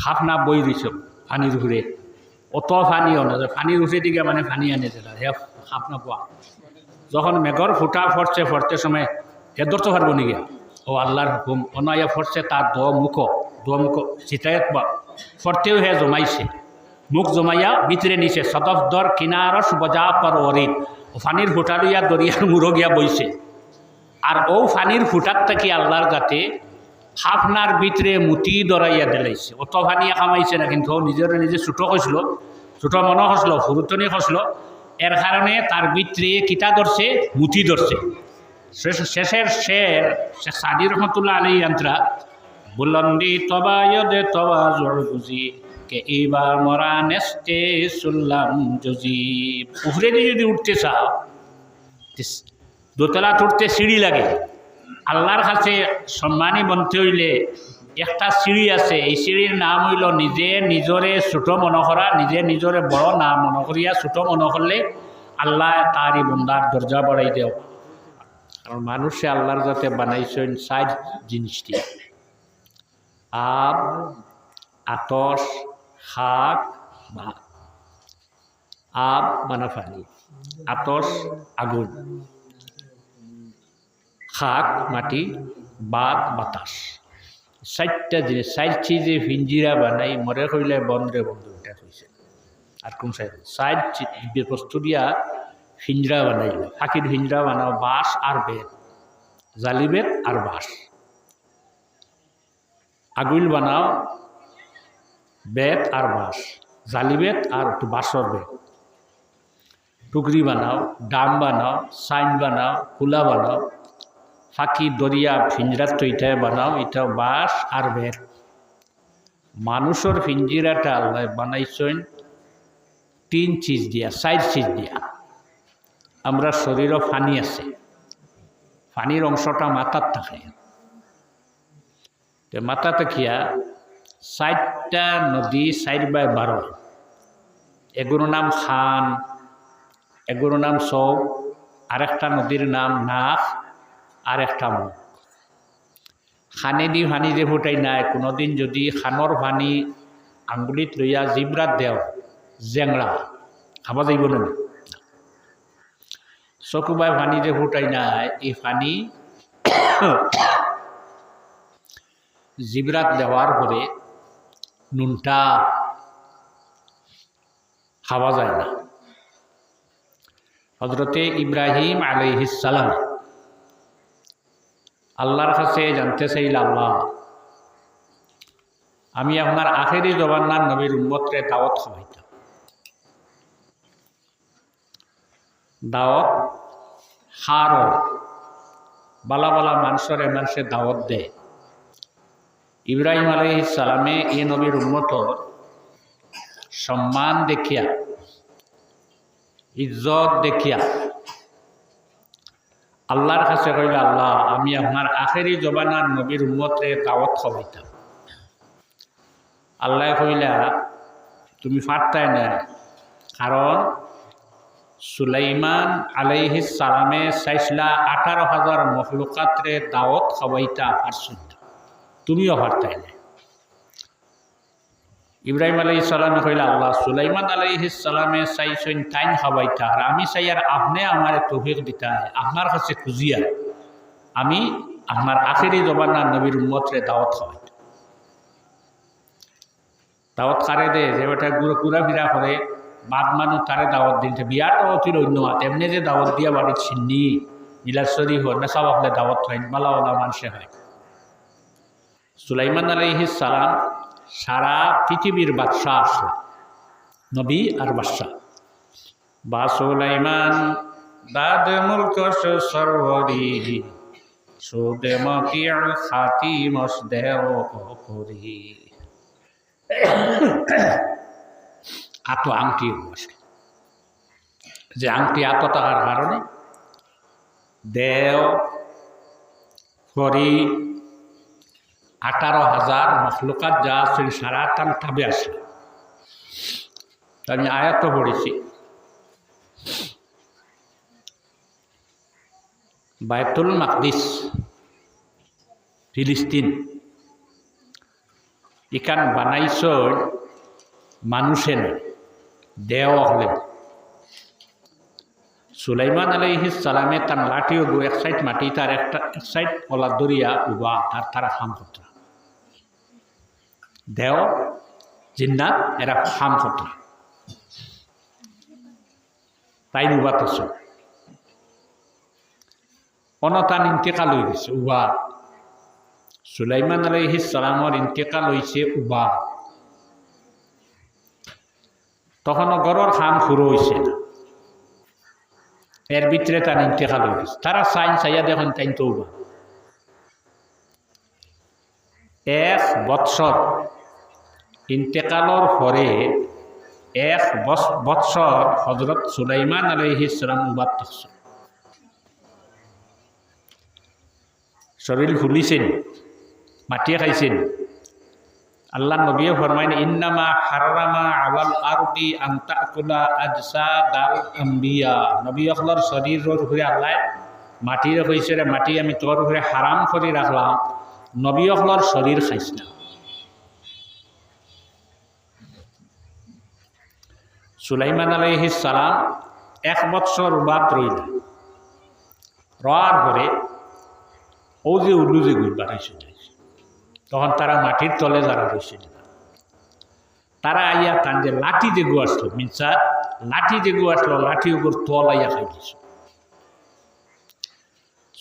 খাপ না বই দিছ পানির ঘুরে অত পানিও না পানির উঠে দিকে মানে পানি আনিছিল হে খাপ না পোৱা। যখন মেঘর ফুটা ফরছে ফরতে সময় হে ধরতে পারব নাকি ও আল্লাহর হুকুম, অনায়া ফরছে তার দ মুখ দ মুখ চিতায়ত বা ফরতেও হে জমাইছে। মুখ জমাইয়া ভিতরে নিছে সদফদর কিনারস বজা পর অরিন ও ফানির ফুটা লইয়া দরিয়ার মুড়ো গিয়া বইছে। আর ও ফানির ফুটার থেকে আল্লাহর গাতে হাফনার ভিতরে মুতি দরাইয়া দিলাইছে। অত ফানিয়া কামাইছে না, কিন্তু নিজের নিজে ছোটো খসল ছোটো মনে খসল ফুরুতনি খসল এর কারণে তার ভিতরে কিতা ধরছে মুতি ধরছে শেষ- শেষের শের শেখ সাদি রহমতুল্লাহ আলী আন্তরা বুলন্দি তবায়দে তবা জোর বুঝি কে এইবার মরা নেস্তে সুল্লাম জজি দিয়ে যদি উঠতে চাও দোতলা উঠতে সিঁড়ি লাগে। আল্লাহর কাছে সম্মানী বনতে হইলে একটা সিঁড়ি আছে। এই সিঁড়ির নাম হইল নিজে নিজরে ছোট মনে নিজে নিজরে বড় না মনে করিয়া ছোট মনে করলে আল্লাহ তারই বন্দার দরজা বাড়াই দেও কারণ মানুষে আল্লাহর যাতে বানাইছেন সাইড জিনিসটি আব আতস শাক ভাত আব মানে পানি আতস আগুন। শাক, মাটি বাত বাতাস। চারটা জিনিস চার চিজে ভিঞ্জিরা বানাই মরে কইলে বন্ধরে বন্ধু এটা কইছে আর কোন সাইড চি- বস্তু দিয়া ভিঞ্জরা বানাইল পাখির ভিঞ্জরা বানাও বাঁশ আর বেত জালি বেত আর বাঁশ আগুল বানাও বেত আর বাঁশ জালি বেত আর বাঁশর বেত টুকরি বানাও ডাম বানাও সাইন বানাও, কুলা বানাও ফাঁকি, দরিয়া ফিঞ্জরাত তো এটাই বানাও এটা বাঁশ আর বেত মানুষের ফিঞ্জিরাটা আল্লাহ বানাইছেন তিন চিজ দিয়া, চার চিজ দিয়া। আমরা শরীরও ফানি আছে। ফানির অংশটা মাথার থাকে। তো মাথা থাকিয়া চারটা নদী চার বাই বারো। এগুলোর নাম খান, এগুলোর নাম সৌ আরেকটা নদীর নাম নাক আর একটা মুখ। খানে দি ভানি যে ফুটাই নাই, কোনোদিন যদি খানৰ ভানি আঙ্গুলিত লইয়া জিব্রাত দেও, জেংৰা, খাব যাইব না চকুবাই ভানি যে ফুটাই নাই, এই ফানি জিব্রাত দেওয়ার পরে নুনটা খাওয়া যায় না। হজরতে ইব্রাহিম আলাইহিসালাম আল্লাহর কাছে জানতে চাইল আল্লাহ। আমি আপনার আখেরি জবান্নার নবীর উম্মতরে দাওয়াত খাওয়াইতাম। দাওয়াত হার বালা বালা মানুষরে মানুষে দাওয়াত দে ইব্রাহিম আলাইহিস সালামে এ নবীর উন্মতর সম্মান দেখিয়া, ইজ্জত দেখিয়া আল্লাহর কাছে কইল, আল্লাহ, আমি আপনার আখেরি জবানার নবীর উম্মতে দাওয়াত খাওয়াইতাম আল্লাহ কইলা, তুমি ফাটতাই না কারণ সুলাইমান আলাইহিস সালামে চাইছিলা আঠারো হাজার মখলুকাতরে দাওয়াত খাওয়াইতা পারছুন তুমিও পারতাই না ইব্রাহিম আলাই সালামে কইলা, আল্লাহ সুলাইমান আলাইহিস সালামে চাইছেন টাইম খাওয়াইতা আর আমি চাই আর আপনি আমার তৌফিক দিতা, আপনার কাছে খুঁজিয়া আমি আপনার আখেরি জবানার নবীর উম্মতরে দাওয়াত খাওয়াই দাওয়াত কারে দে, যে বেটা গুড়ো ঘুরা ফিরা করে বাদ মানুষ তারে দাওয়াত দিনতে বিয়ার দাওয়াত হইল অন্য হাত এমনি যে দাওয়াত দিয়া বাড়ির চিন্নি মিলাশ্বরী হয় নেশা বাকলে দাওয়াত হয় মালাওয়ালা মানুষে হয়। সুলাইমান আলাইহিস সালাম সারা পৃথিবীর বাদশাহ আসলো। নবী আর বাদশাহ। বা সুলাইমান দাদ মুলক সরবরি সুদে মকিয়াল খাতি মসদেও করি আত আংটি বসে। যে আংটি এত টাকার কারণে দেও করি আঠারো হাজার মখলুকাত যা আছে সারা টান তাবে আসে। আমি আয়াত পড়েছি। বায়তুল মাকদিস, ফিলিস্তিন। ইকান বানাইছ মানুষে না দেও হলে। সুলাইমান আলাইহিস সালামে তার লাঠিও গো এক সাইড মাটি, তার একটা এক সাইড কলা দরিয়া উবা তার তারা খাম দেও, জিন্নাত, এরা খাম করতা তাই উবা তো অনতান ইন্তেকাল হয়ে গেছে উবা সুলাইমান আলাইহিস সালামর ইন্তেকাল হয়েছে উবা তখনও গড়র খাম শুরু হয়েছে না। এর ভিতরে তার ইন্তেকাল হয়ে গেছে। তারা সাইন চাইয়া দেখুন তাই তো উবা এক বৎসর ইন্তেকালর পরে এক বৎসর হজরত সুলাইমান আলাইহিস সালাম উবাদ শরীর ফুলিছেন মাটিয়ে খাইছেন আল্লাহ নবীয়ে ফরমাইন ইন্নামা হারামা আওয়াল আরদি আন্তাকুলা আজসা দাল আম্বিয়া। নবী অখলর শরীরের উপরে আল্লাহ মাটির রে মাটি আমি তোর উপরে হারাম করে রাখলাম নবী অখলর শরীর খাইছ সুলাইমান সালাম এক বৎসর বাদ রইল। রওয়ার পরে ও যে উল্লু যে গুই বাড়াইছে তখন তারা মাটির তলে যারা রয়েছিল তারা আইয়া তান যে লাঠি যে গু আসলো, মিনসা লাঠি যে গু আসলো, লাঠি উপর তল আইয়া খাই দিছে।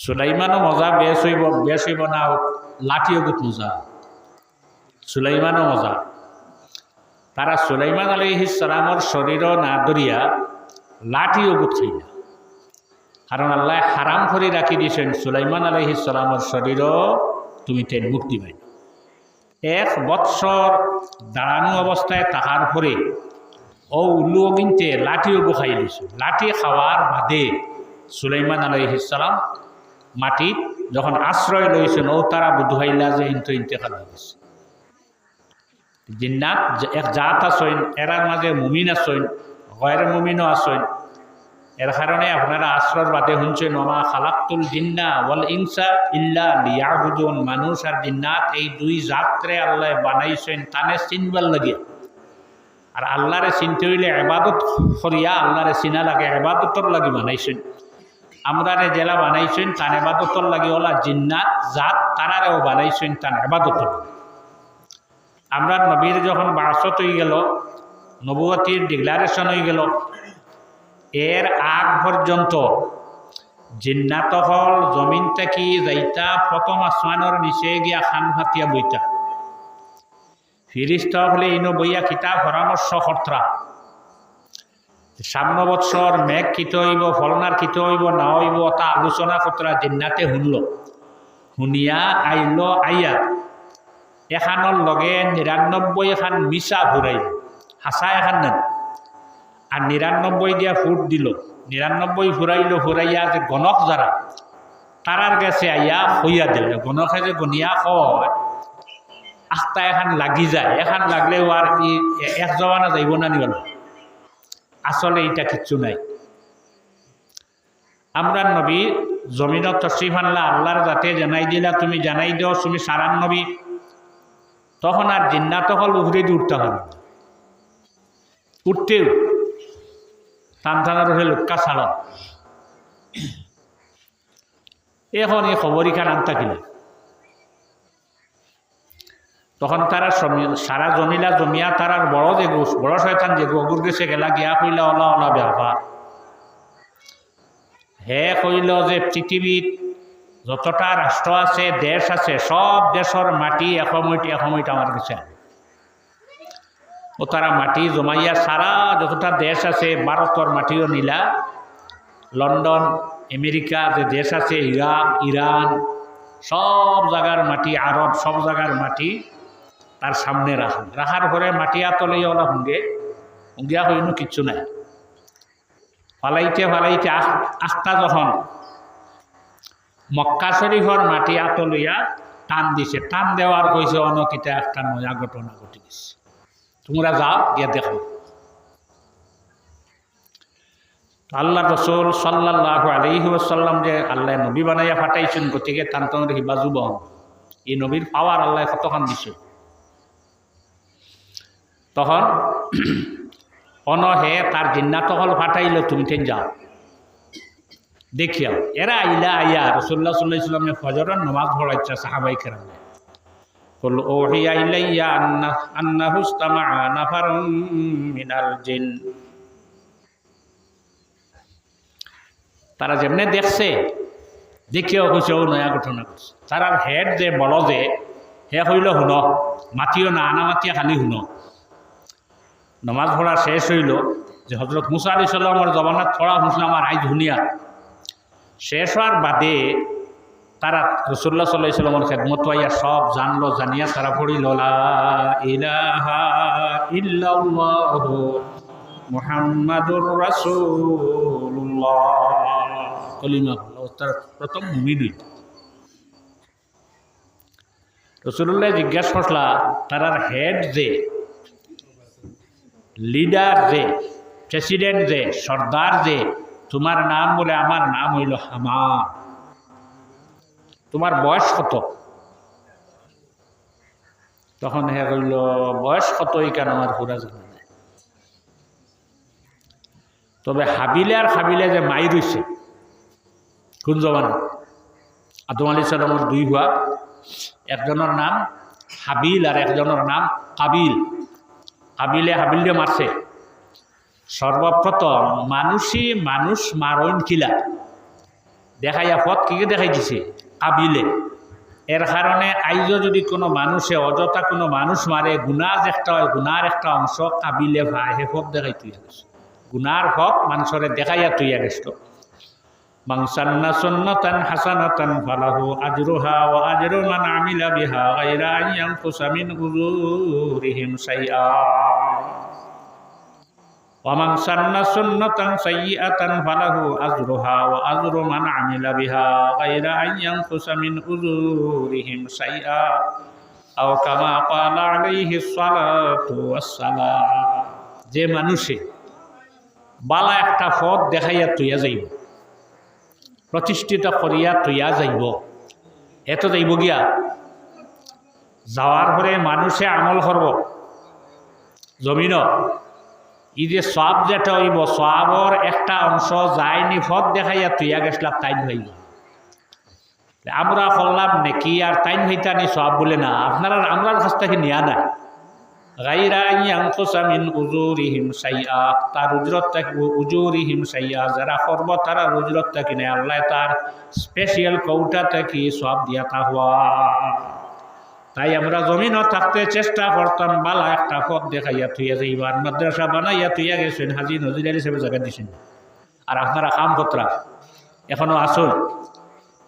সুলাইমানও মজা, বেশ হইব বেশ হইব না লাঠিও গুত মজা। সুলাইমানও মজা। তারা সুলাইমান আলহিস সালামর শরীরও না দরিয়া লাঠিও খাই না কারণ আল্লাহ হারাম করে রাখি দিয়েছেন, সুলাইমান আলহিস সালামর শরীরও তুমি তেল মুক্তি পাই এক বৎসর দাঁড়ানো অবস্থায় তাহার পরে ও উল্লু কিনতে লাঠিও গোখাই দিছে লাঠি খাওয়ার বাদে সুলাইমান আলহিসাম মাটিত যখন আশ্রয় লইছেন ও তারা বুধহাইলা যে ইন্তু ইন্তেকাল হয়ে গেছে জিন্নাত এক জাত আসইন এরার মাঝে মুমিন আসইন গয়ের মুমিনও আসইন এর কারণে আপনারা আশ্রয় বাদে শুনছেন, ওমা খালাক্তুল জিন্না ওয়াল ইনসা ইল্লা লিয়াবুদুন মানুষ আর জিন্নাত এই দুই জাতরে আল্লাহ বানাইছেন, তানে চিনবার লাগিয়া আর আল্লাহরে চিনতে হইলে এবাদত করিয়া আল্লাহরে চিনা লাগে এবাদতর লাগি বানাইছেন। আমরারে জেলা বানাইছেন, তান এবাদতর লাগি, ওলা জিন্নাত জাত তারারেও বানাইছেন, তান এবাদতর আমরা নবীর যখন বাসত হয়ে গেল নবুয়তির ডিক্লারেশন হয়ে গেল, এর আগ পর্যন্ত জিন্নাত হল জমিন থেকে যাইতা প্রথম আসমানের নিচে গিয়া খান হাতিয়া বইতা। ফিরিস্ত হলে ইনো বইয়া কিতাব পরামর্শ কর্তা। সামনে বৎসর মেঘ কিত হইব, ফলনার কিত হইব, না হইব, তা আলোচনা কর্তা জিন্নাতে শুনল। শুনিয়া আইল আইয়া এখানোর লগে নিরানব্বই এখান মিশা ঘুরাইল হাসা এখান নেন। আর নিরানব্বই দিয়া ফুট দিল। নিরানব্বই ফুরাইল ফুরাইয়া যে গণক যারা তারার গেছে আইয়া হইয়া দিল। গণকে যে গনিয়া কয় আস্তা এখন লাগি যায়। এখন লাগলেও আর ই এক জমানা যাইব না নিবল আসলে এটা কিচ্ছু নাই। আমরা নবী জমিনত তশরিফ আনলা আল্লাহর যাতে জানাই দিলা, তুমি জানাই দিও তুমি সারান নবী। তখন আর জিন্নাত হল উহরে দিয়ে উঠতে হবে। উঠতেও টানটানার উঠে লোক্কা ছাড়। এখন এই খবরই খান আনতা কিনা? তখন তারা সারা জমিলা জমিয়া তারার বড় যে বড় শয়তান যে গগুর গেছে, গেলা গিয়া কইলা, অলা ওলা ব্যাপার হে কইল যে পৃথিবীত যতটা রাষ্ট্র আছে, দেশ আছে, সব দেশের মাটি এসময়টি এসময়ত আমার কাছে ও তারা মাটি জমাইয়া সারা যতটা দেশ আছে ভারতর মাটিও নিলা। লন্ডন আমেরিকা যে দেশ আছে ইরাক ইরান সব জায়গার মাটি আরব সব জায়গার মাটি তার সামনে রাখুন রাখার পরে মাটি আতলেই ওলা হুঙ্গে হুঙ্গিয়া হইনো কিচ্ছু নাই। ফালাইতে ফালাইতে আখটা যখন মক্কা শরীফর মাটি আতলইয়া টান দিছে। টান দেওয়ার কইছে অনকিতা একটা নয়া ঘটনা ঘটে গেছে। তোমরা যাও, গিয়ে দেখো। আল্লাহ রসুল সাল্লাহ আলহিহাসাল্লাম যে আল্লাহ নবী বানাইয়া ফাটাইছেন, গতিকে তান তোমার হিবাজু বহন এই নবীর পাওয়ার আল্লাহ কতক্ষণ দিছে? তখন অনহে তার জিন্নাত হল ফাটাইল, তুমি যাও। দেখিয়াও এরা আইলা আইয়া রসুল্লাহ সাল্লাহ ইসলামের ফজরের নমাজ পড়াইছে সাহাবাই কেরামে قل أوحي إلي أنه, أنه استمع نفر من الجن তারা যেমনে দেখছে দেখিও কৈছে ও নয়া ঘটনা করছে তারার হেড যে বল যে হে হইল শুন মাতিও না আনা মাতিয়া খালি শুন নমাজ পড়া শেষ হইল যে হজরত মুসা আলি সাল্লামর জবানাত পড়া শুনছিলাম আর আইজ ধুনিয়া শেষ হওয়ার বাদে তারা রসুল্লাহ সাল্লাহ সাল্লামর খেদমত পাইয়া সব জানলো, জানিয়া তারা পড়িল মুহাম্মাদুর রাসূলুল্লাহ। কলিমা তার প্রথম মুমিন হইল রসুল্লাহ জিজ্ঞাসা করলা, তারার হেড যে? লিডার যে? প্রেসিডেন্ট যে? সর্দার যে? তোমার নাম বলে আমার নাম হইল হামা তোমার বয়স কত? তখন হে কইল বয়স কত এই কেন আমার পুরা জানা নাই। তবে হাবিলে আর হাবিলে যে মাই রইছে, কোন জমানা আদম আলী সালামর দুই হুয়া একজনের নাম হাবিল আর একজনের নাম কাবিল। কাবিলে হাবিলে মারছে। সর্বপ্রথম মানুষই মানুষ মারণ কিলা। দেখাইয়া পথ কি দেখাই দিছে? কাবিলে। এর কারণে আইজ যদি কোনো মানুষে, অযথা কোনো মানুষ মারে যে একটা হয় গুণার একটা অংশ কাবিলে ভাই হে হক দেখাই তুই গেছে গুনার হক মানুষরে দেখাইয়া তুইয়া গেছ মাংসান্না সন্নতান হাসানাতান ফালাহু আজরুহা ও আজরু মান আমিলা বিহা গায়রা আন ইয়ানকুসা মিন উজুরিহিম ওমান সান্না সুন্নাতান সাইয়্যাতান ফালাহু আজরুহা ওয়া আজরু মান আমিলা বিহা গায়রা আন মিন উজুরিহিম যে মানুষে বালা একটা পথ দেখাইয়া তুইয়া যাইব, প্রতিষ্ঠিত করিয়া তুইয়া যাইব, এত যাইব গিয়া যাওয়ার পরে মানুষে আমল করব জমিন ই যে সব যেটা হইব, সবর একটা অংশ যায়নি ফত দেখাইয়া তুইয়া গেছলাম, তাইন হইব। আমরা করলাম নাকি আর তাইন হইতানি, সব বলে না। আপনারা আমরার কাছ থেকে নিয়া নাই তার উজরত থাকি উজুরিহিম সাইয়া, যারা করব তারা উজরত থাকি নেই। আল্লাহ তার স্পেশাল কৌটা থাকি সব দিয়া তা হওয়া। তাই আমরা জমিনও থাকতে চেষ্টা করতাম, বালা একটা পথ দেখাইয়া থুইয়া যাইবার মাদ্রাসা বানাইয়া থুইয়া গেছেন, হাজি নজির হিসেবে জায়গা দিছেন। আর আপনারা কাম কতরা এখনও আসুন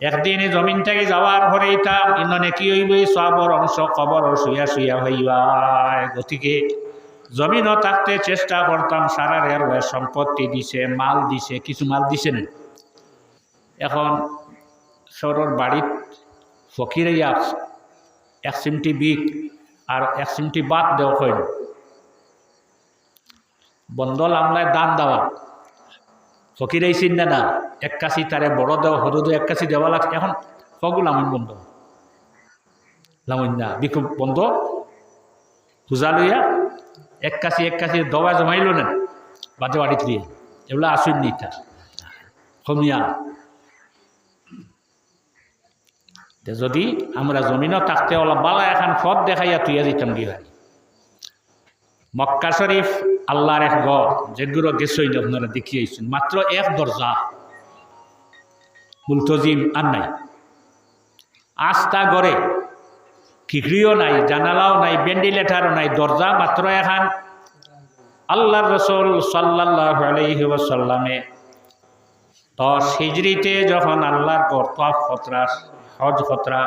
একদিন জমিন থেকে যাওয়ার পরে এটা ইন্দনে কি হইব, সবর অংশ কবর শুয়া শুয়া হইবা। গতিকে জমিনও থাকতে চেষ্টা করতাম, সারা রেলওয়ে সম্পত্তি দিছে, মাল দিছে, কিছু মাল দিছে না। এখন সরর বাড়িত ফকিরে এক চিমটি বিক আর এক চিমটি বাদ দেওয়া হয়। বন্দল আমলায় দান দেওয়া। ফকির আইসিন না না, এক কাশি তারে বড় দেওয়া হরুদ এক কাশি দেওয়া লাগছে এখন ফগু লামইন বন্ধ। লামইন না বিক্ষোভ বন্ধ। পূজা লইয়া এক কাশি এক কাশি দবা জমাইল না বাজে বাড়িত দিয়ে। এগুলো আসুন নি তা কমিয়া যদি আমরা জমিনও থাকতে অলপ বালা এখন ফদ দেখাইয়া তুইয়া দিতাম ভাই মক্কা শরীফ আল্লাহর এক ঘর, যেগুলো গেছই আপনারা দেখিয়েছেন মাত্র এক দরজা। মুলতজিম আর নাই। আস্তা গড়ে। খিখড়িও নাই, জানালাও নাই, ভেন্টিলেটারও নাই, দরজা মাত্র এখন আল্লাহর রসুল সাল্লাহ আলহি ওসাল্লামে দশ হিজড়িতে যখন আল্লাহর কর্তাফ খতরা হজ খতরা।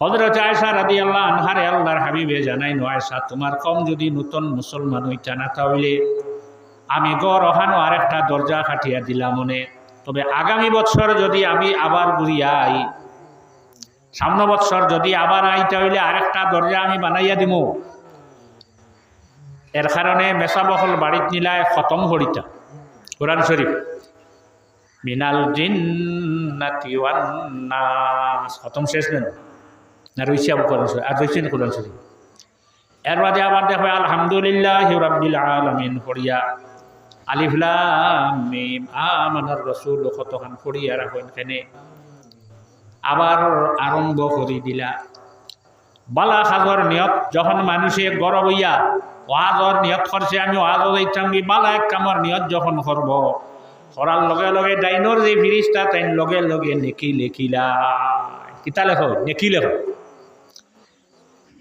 হজরত আয়সা রাদি আল্লাহ আনহারে আল্লাহর হাবিবে জানাই নো আয়সা তোমার কম যদি নতুন মুসলমান হইতা না তাহলে আমি গড় অহানো আরেকটা দরজা খাটিয়া দিলাম মনে। তবে আগামী বছর যদি আমি আবার ঘুরিয়া আই, সামনে বছর যদি আবার আই, তাহলে আরেকটা দরজা আমি বানাইয়া দিব এর কারণে মেসা বহল বাড়িত নিলায় খতম হরিতা। কোরআন শরীফ। মিনাল খতম শেষ নেন। না, রয়েছে আবু কোরআন আর রয়েছে না বাদে আবার দেখো, আলহামদুলিল্লাহ রব্বিল আলমিন পড়িয়া আলিফলাম মিম রসুল, কতখান পড়িয়া রাখেন কেনে আবার আরম্ভ করি দিলা। বালা সাজর নিয়ত, যখন মানুষে গরব হইয়া, ওয়াজর নিয়ত করছে, আমি যাইতাম কি বালা এক কামর নিয়ত যখন করব। করার লগে লগে ডাইনর যে ফিরিস্তা তাই লগে লগে নেকি লেখিলা। কিতা লেখ? নেকি লেখ?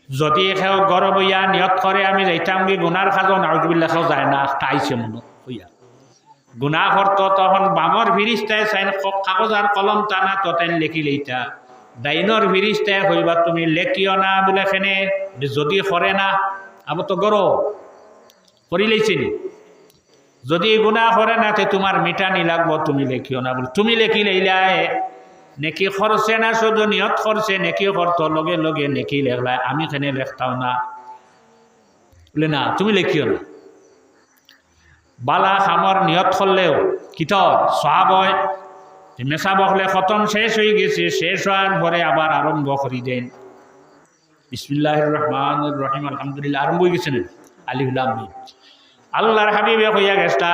যদি সেও গরব হইয়া নিয়ত করে আমি যাইতাম কি গুনার খাজো নাউজবিল্লাহ যায় না তাইছে মনে হইয়া গুনা করত তখন বামর ফিরিস্তায় চাইন কাগজ আর কলম টানা, তো তাই লেখি লইতা। ডাইনর ফিরিস্তায় হইবা তুমি লেখিও না বলে খেনে, যদি করে না আবার তো গর করি যদি গুণা করে না, তে তোমার মিটানি লাগবো, তুমি লেখিও না। বলে, তুমি লেখি লইলাই নেকি খরচে না, শুধু নিয়ত করছে নেকি করত লগে লগে নেকি লেখলাই আমি খেনে লেখতাও না। বলে, না, তুমি লেখিও না। বালা খামর নিয়ত করলেও কিত সব হয় মেশা বকলে খতম শেষ হয়ে গেছে, শেষ হওয়ার পরে আবার আরম্ভ করি দেন। বিসমিল্লাহ রহমান রহিম আলহামদুলিল্লাহ আরম্ভ হয়ে গেছেন আলিউল্লাহ আল্লাহর হাবিবে হইয়া গেছটা।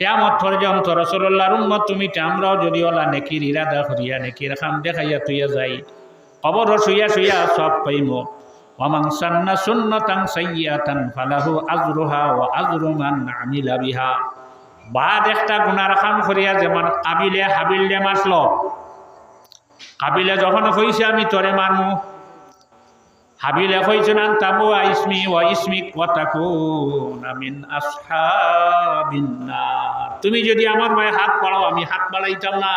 কেমত পর্যন্ত রসল্লাহর উম্মত তুমি আমরাও যদি ওলা নেকির ইরাদা করিয়া নেকির খাম দেখাইয়া তুইয়া যাই, কবর শুইয়া শুইয়া সব পাইম ওমান সান্না সুন্নতাং সাইয়াতান ফালাহু আজরুহা ও আজরু মান আমিলা বিহা। বাদ একটা গুনার খাম করিয়া যেমন কাবিলে হাবিলে মাসল কাবিলে যখন হইছে আমি তরে মারমু। হাবিলে হইছে না তাবু ইসমি ও ইসমিক ওয়াতাকুন আমিন আসহাবিন নার। তুমি যদি আমার মায়ে হাত বাড়াও, আমি হাত বাড়াইতাম না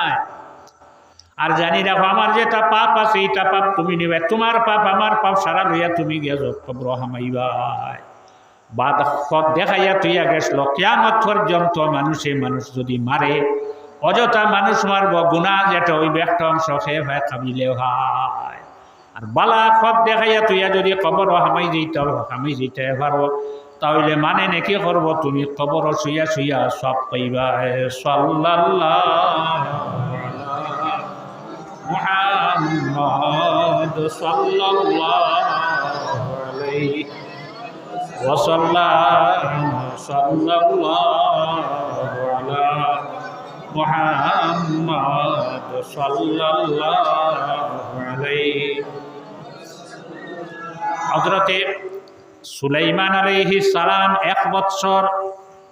আর জানি রাখো আমার যেটা পাপ আছে, এইটা পাপ তুমি নিবে। তোমার পাপ, আমার পাপ সারা লইয়া তুমি কবর হামাইবাই বা সৎ দেখাইয়া তুইয়া গেছিল, কেয়ামত পর্যন্ত মানুষে মানুষ যদি মারে, অযথা মানুষ মারব গুণা যেটা ওই একটা অংশ খেয়ে হয় কাবিলে হয় আর বালা সৎ দেখাইয়া তুইয়া যদি কবর হামাই যেতে হামাই যেতে পারো। তাহলে মানে নাকি করব তুমি? কবর শুইয়া শুইয়া সব পাইবা সাল্লাল্লাহু আলাইহি হজরতে সুলাইমান আলাইহি সালাম এক বৎসর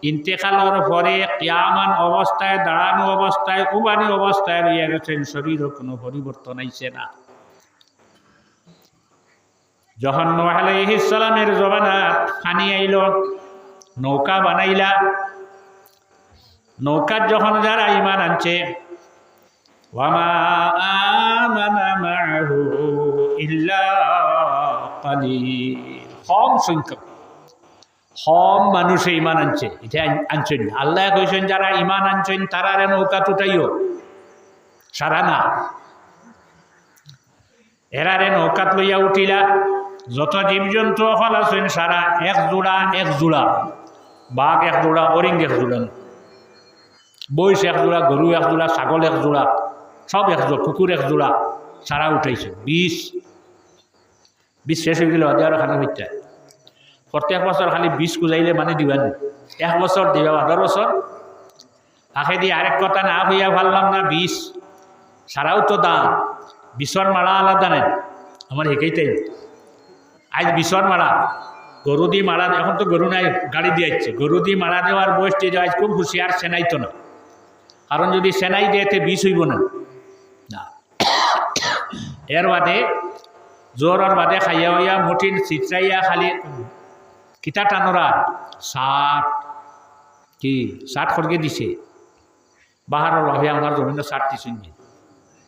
ইন্তেকালের পরে কিয়ামান অবস্থায়, দাঁড়ানো অবস্থায়, উবানি অবস্থায় রইয়া গেছেন। শরীরও কোনো পরিবর্তন আইছে না। যখন নোয়ালাইহিসালামের জবানাত ফানি আইল, নৌকা বানাইলা। নৌকার যখন যারা ইমান আনছে ওয়ামা আমানা মাহু ইল্লা কালিল কম সংখ্যক। কম মানুষে ইমান আনছে, এটা আনছেন। আল্লাহ কইছেন, যারা ইমান আনছেন তারা নৌকা টুটাইও। সারা না। এরারে নৌকাত লইয়া উঠিলা। যত জীবজন্তু অকল আছেন, সারা এক জোড়া এক জোড়া। বাঘ এক জোড়া, অরিং এক জোড়া। বইস এক জোড়া, গরু এক জোড়া, ছাগল এক জোড়া। সব এক জোড়া, কুকুর এক জোড়া। সারা উঠাইছে। বিষ বিষ শেষ হয়ে গেলে অধিকার খালি হইতে প্রত্যেক বছর খালি বিষ কুজাইলে মানে দিবানি এক বছর দিবা আধার বছর আখে দিয়ে আরেক কথা না হইয়া ভাবলাম না বিষ। সারাও তো দাম বিষর মারা আলাদা নেন আমার হেঁকেইটাই আজ বিষর মারা গরু দিয়ে মারা এখন তো গরু নাই, গাড়ি দিয়ে আসছে গরু দিয়ে মারা দেওয়ার বয়সটি আজ খুব হুঁশিয়ার সেনাই তো না। কারণ যদি সেনাই দেয় তে বিষ হইব না। এর বাদে জ্বরের বাদে খাইয়া হইয়া মুঠিন চিত্রাইয়া খালি কিতা টানরা ষাট কি? ষাট খড়গে দিছে। বাহারের ভাবে আমার জমিন দিছেন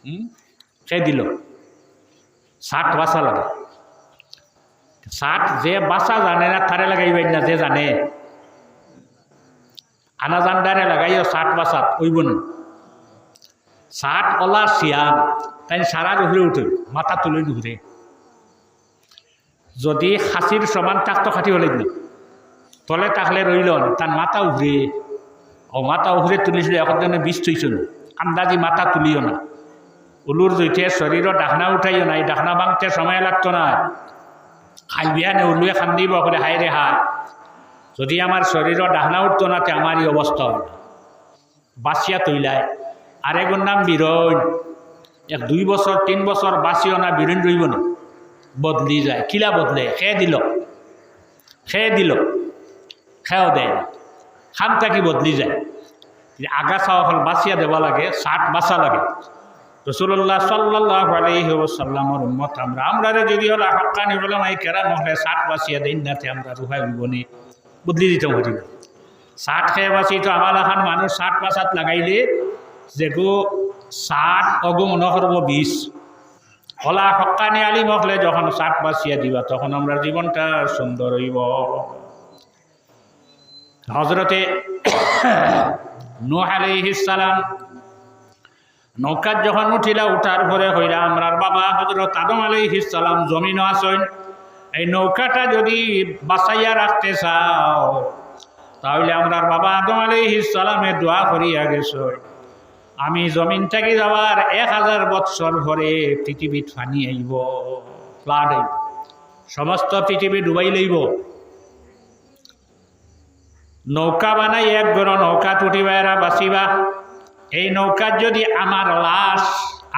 হুম সে দিল। ষাট বাসা লাগে। ষাট যে বাসা জানে না তারে লাগাইবেন না যে জানে। আনা জানদারে লাগাইও ষাট বাসাত ওইব না। ষাট অলা শিয়াম তাই সারা ঘুরে উঠে, মাথা তুলে ঘুরে যদি খাসির সমান তাকতো খাটি হলে না তলে তাকলে রইল না তার মাথা উঘরে ও মাথা উঘরে তুলিছিল এখন বিষ থইছিল আন্দাজি মাথা তুলিও না। উলুর জৈতে শরীরও ডাকনা উঠাইও না, এই ডাকনা ভাঙতে সময় লাগতো না। খাই বিহানে উলুয়ে খান্দিব বলে হাই রে হাই যদি আমার শরীরের ডাহনা উঠতো না, তে আমার এই অবস্থা হল। বাঁচিয়া তৈলায় আর এগুর নাম বীরণ এক দুই বছর তিন বছর বাঁচিও না বীরণ রইব না। বদলি যায়। কিলা বদলে? খেয়ে দিল। খেয়ে দিল। খেয়েও দেয় না। খান থাকি বদলি যায়। আগা চাওয়া হল বাঁচিয়া দেব লাগে ষাট বাঁচা লাগে। রসুল্লাহ সাল্লাহ আলহিসাল্লামর উম্মত, আমরা আমরা যদি হলো হাক্কানি বললাম এই কেরা নহলে ষাট বাঁচিয়া দিন নাতে আমরা রুহাই উঠবনি বদলি দিতে পারি না। ষাট খেয়ে বাঁচি তো আমার এখন মানুষ ষাট বাঁচাত লাগাইলে যেগু ষাট অগু মনে করব বিশ হলা হকানি আলি মহলে যখন ষাট বাঁচিয়া দিবা, তখন আমরা জীবনটা সুন্দর হইব। হজরতে নোহ আলাইহিসালাম নৌকাত যখন উঠিলা, উঠার পরে হইলা আমরার বাবা হজরত আদম আলাইহিসালাম জমিন আসেন এই নৌকাটা যদি বাঁচাইয়া রাখতে চাও, তাহলে আমরার বাবা আদম আলাইহিসালামে দোয়া করিয়া গেছে। আমি জমিন থেকে যাওয়ার এক হাজার বৎসর ভরে পৃথিবীত ফানি আইব ফ্লাড আইব, সমস্ত পৃথিবী ডুবাই লইব। নৌকা বানাই এক গড় নৌকা তুটিবা, এরা বাঁচিবা। এই নৌকাত যদি আমার লাশ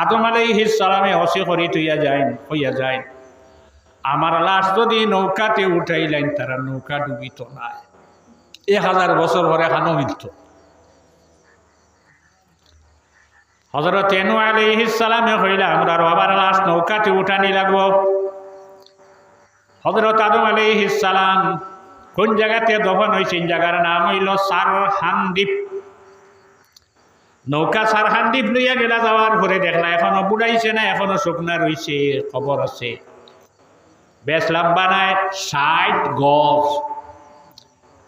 আদম আলাইহিস সালামে হসে করি তুইয়া যায় হইয়া যায় আমার লাশ যদি নৌকাতে উঠাইলেন, তারা নৌকা ডুবিত না এক হাজার বছর ভরে খানো মিলত। হজরত এনু আলাইহিস সালামে হইলা আমরা বাবার লাশ নৌকাতে উঠানি লাগবো। হজরত আদম আলাইহিস সালাম কোন জায়গাতে দফন হয়েছে জায়গার নাম হইল সারহানদ্বীপ। নৌকা সারহানদ্বীপ লইয়া গেলা, যাওয়ার পরে দেখলা এখনও বুড়াইছে না, এখনও শুকনা রয়েছে খবর আছে। বেশ লম্বা নাই, ষাট গজ।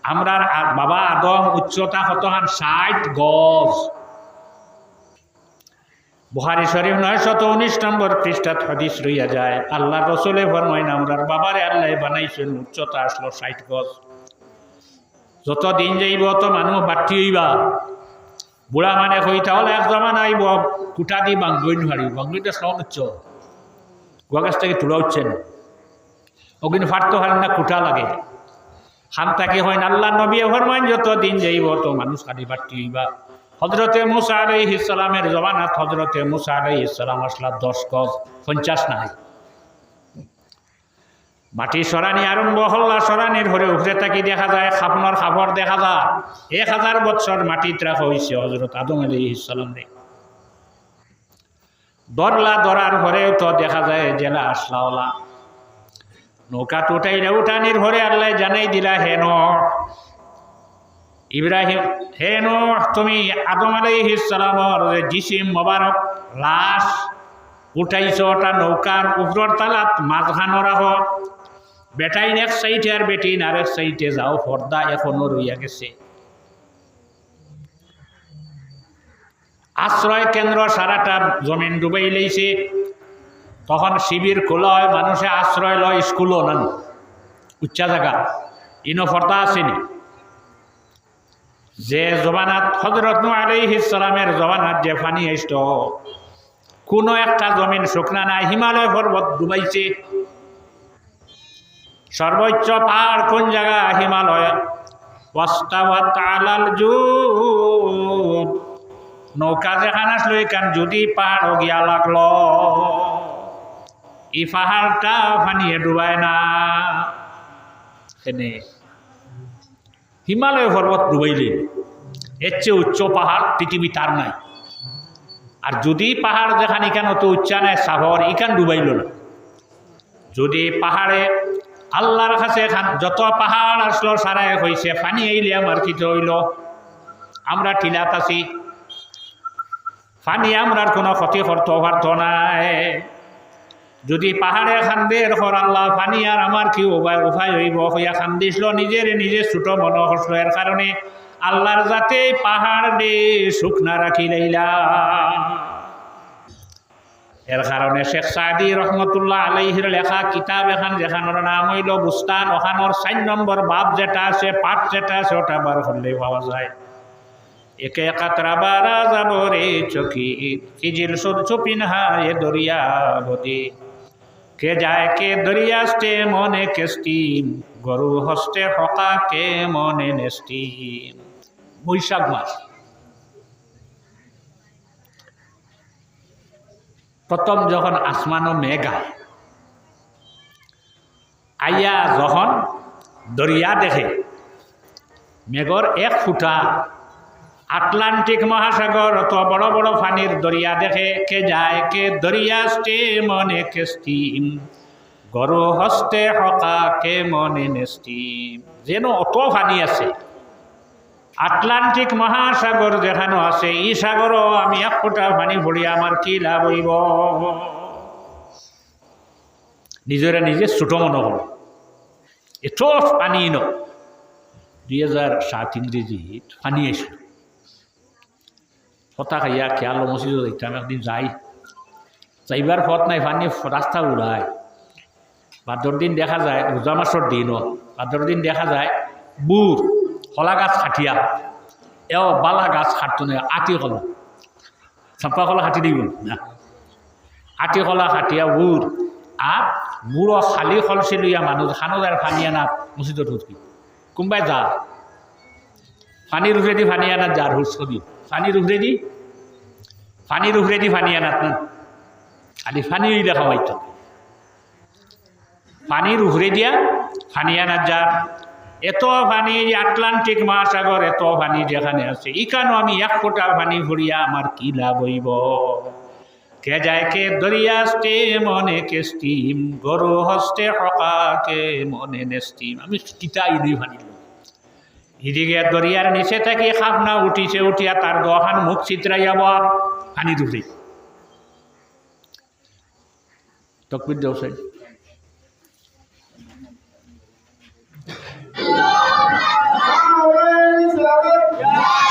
আমরার বাবা আদম উচ্চতা কতখান? ষাট গজ। বুহারি শরীফ নয় শত উনিশ নম্বর পৃষ্ঠাত হদিস রইয়া যায়। আল্লাহ রসুলে ফরমাইন আমরার বাবারে আল্লাহ বানাইছেন উচ্চতা আসলো ষাট গজ। যত দিন যাইব তত মানুষ বাটি হইবা। বুড়া মানে কই, তাহলে এক জমান আইব, কুটা দি বাঙ্গই নোৱাৰি বাঙ্গইটা শ্রম উচ্চ। গাছ থেকে তোলা উঠছে না। ফাটতে হয় না, কুটা লাগে। খান তাকে হয় আল্লাহ নবী ফরমাইন, যত দিন যাইব তো মানুষ কাটি বাটি হইবা। হজরতে মুসা আলাই ইসলামের জবানাত হজরতে মুসা আলাই ইসলাম আসলা দশ গজ পঞ্চাশ নাই। মাটি সরানি আরম্ভ হল্লা সরানির ঘরে উঠে থাকি দেখা যায়, খাপনের খাপড় দেখা যায়। এক হাজার বছর মাটিত রাখা হয়েছে হজরত আদম আলী ইসলাম রে। দরলা দরার ঘরেও তো দেখা যায়, জেলা আসলাওলা নৌকা উঠাইলে উঠানির ঘরে আল্লাহ জানাই দিলা হেন ইব্রাহিম হেন তুমি আদম আলী ইসলামর জিসিম মোবারক, লাশ উঠাইছ, ওটা নৌকার উপর তালাত, মাঝখানো রাখো। বেটাইন এক সাইডে আর বেটিন আর এক সাইডে যাও, পর্দা এখনও রইয়া গেছে। আশ্রয় কেন্দ্র সারাটা জমিন ডুবাই লইছে। তখন শিবির খোলা হয়, মানুষে আশ্রয় লয়, স্কুলও নেন। উচ্চা জায়গা। ইনো পর্দা আসেনি যে জবানাত হজরত আলাইহিসালামের জবানাত যে ফানি আসত কোনো একটা জমিন শুকনা নাই, হিমালয় পর্বত ডুবাইছে। সর্বোচ্চ পাহাড় কোন জায়গা? হিমালয়। নৌকা যেখানে আসলো, এখান যদি পাহাড় গিয়া লাগল। এই পাহাড়টা ফানিয়ে ডুবায় না। হিমালয় পর্বত ডুবাইলে, এর চেয়ে উচ্চ পাহাড় পৃথিবী তার নাই। আর যদি পাহাড় যেখানে কেন তো উচ্চা নাই সাগর এখান ডুবাইল না। যদি পাহাড়ে আল্লাহর কাছে যত পাহাড় আসলো সারাই হয়েছে পানি আইলে আমার কি হইল? আমরা টিলাত আছি। পানি আমরার কোনো ক্ষতি করতে নাই। যদি পাহাড়ে খান্দে এরপর আল্লাহ পানি আর আমার কি উপায় উপায় হইব? হইয়া খান্দিছিল নিজের নিজে ছোট মনে এর কারণে। আল্লাহর যাতে পাহাড় দে শুকনা রাখি লাইলা। এর কারণে শেখ সাদি রহমতুল্লাহ আলাইহির লেখা কিতাব এখান যেখানোর নাম হইল বুস্তান ওখানোর চার নম্বর বাপ যেটা আছে পাঠ যেটা আছে, ওটা বার করলেই পাওয়া যায়। একে কাতরা বারা যাব রে চকি কিজিল সদ চুপিনহা এ দরিয়া বদি কে যায়, কে দরিয়াস্তে মনে কেস্টিম গরু হস্তে হকা কে মনে নেস্টিম বৈশাখ মাস। প্রথম যখন আসমানো মেঘ আইয়া যখন দরিয়া দেখে মেঘর এক ফুটা আটলান্টিক মহাসাগর অত বড় বড় পানির দরিয়া দেখে কে যায়, কে দরিয়াস্তে মনে কেস্টিম গরু হস্তে হকা, কে মনে নেস্টিম যেন অত পানি আছে। আটলান্টিক মহাসাগর যেখানে আছে, ই সাগরও আমি এক ফোঁটা পানি ভরি আমার কি লাভ হইব? নিজরে নিজে ছোট মনে হল এত পানি ন। দুই হাজার সাত ইংরেজিত পানি আসলো হতা খাইয়া খেয়াল মসজিদ দেখতাম একদিন যাই। যাইবার পথ নাই পানি রাস্তা উড়ায় ভাদর দিন দেখা যায় রোজা মাসর দিনও ভাদর দিন দেখা যায় বুর কলা গাছ খাটিয়া এও বালা গাছ খাটতো না আটি কলা চাম্পা কলা খাটি দিব না। আটি কলা খাটিয়া বুর আর বুড়ো খালি খলচি লইয়া মানুহ, খানো যাৰ ফানি আনাত মছজিদত হুচকি কোনোবাই যা। ফানির উফরেদি ফানি আনাত যার হুচ ছবি ফানির উফরেদি ফানির ফানি আনাত না। খালি ফানি দেখা পাইতো পানির উফরে দিয়া, ফানি আনার যার এত পানি যে আটলান্টিক মহাসাগর এত পানি যেখানে আছে। ইকানো আমি এক ফোঁটা পানি ভরিয়া আমার কি লাভ হইব? কে যায় কে দরিয়াস্তে মনে কেস্টিম গরু হস্তে হকা কে মনে নেস্টিম আমি কিতা ইদি ভানিল হিদিগে দরিয়ার নিচে থেকে খাপনা উঠিছে উঠিয়া তার দহান মুখ চিত্রাইয়া বর হানি দুটি তকবির দেওসেন Yeah!